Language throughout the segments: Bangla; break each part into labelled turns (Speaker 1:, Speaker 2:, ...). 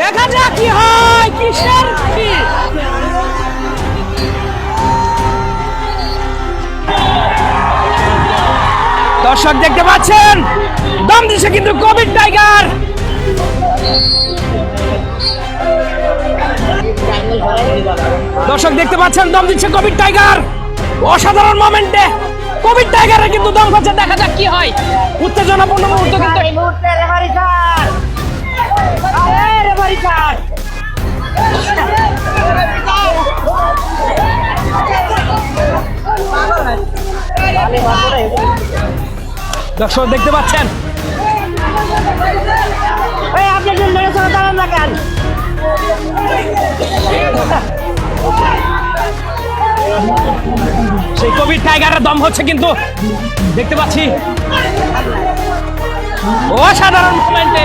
Speaker 1: দেখা যাক কি হয়, কিসের কি? দর্শক দেখতে পাচ্ছেন, দম দিচ্ছে কিন্তু কোভিড টাইগার। দর্শক দেখতে পাচ্ছেন, দম দিচ্ছে কোভিড টাইগার। অসাধারণ মোমেন্টে কোভিড টাইগারের কিন্তু দম হচ্ছে, দেখা যাক কি হয়। উত্তেজনাপূর্ণ মুহূর্ত কিন্তু দর্শক দেখতে পাচ্ছেন? সেই কোভিড টাইগারের দম হচ্ছে কিন্তু দেখতে পাচ্ছি। অসাধারণ মোমেন্টে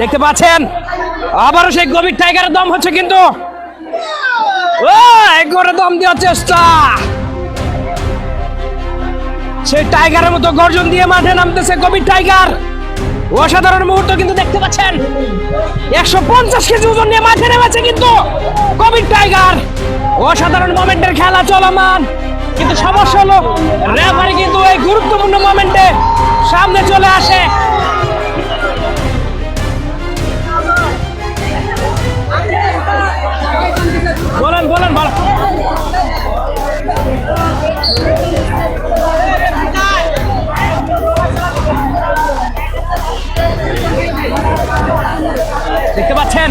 Speaker 1: দেখতে পাচ্ছেন? আবারও সেই কোভিড টাইগারের দম হচ্ছে কিন্তু। দম দেওয়ার চেষ্টা। সেই টাইগারের মতো গর্জন দিয়ে মাঠে নামতেছে কোভিড টাইগার। অসাধারণ মুহূর্ত কিন্তু দেখতে পাচ্ছেন। একশো পঞ্চাশ কেজি ওজন নিয়ে মাঠে নেমেছে কিন্তু কোভিড টাইগার। অসাধারণ মোমেন্টের খেলা চলমান। কিন্তু সমস্যা হলো রেফারি কিন্তু এই গুরুত্বপূর্ণ মোমেন্টে সামনে চলে আসে। বলেন বলেন। দেখতে পাচ্ছেন?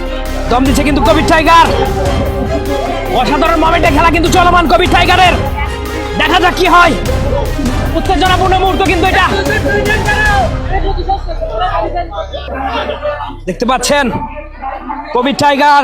Speaker 1: দম দিচ্ছে কিন্তু কবির টাইগার। অসাধারণ মোমেন্টে খেলা কিন্তু চলমান কবির টাইগারের। দেখা যাক কি হয়। উত্তেজনাপূর্ণ মুহূর্ত কিন্তু এটা। দেখতে পাচ্ছেন কবির টাইগার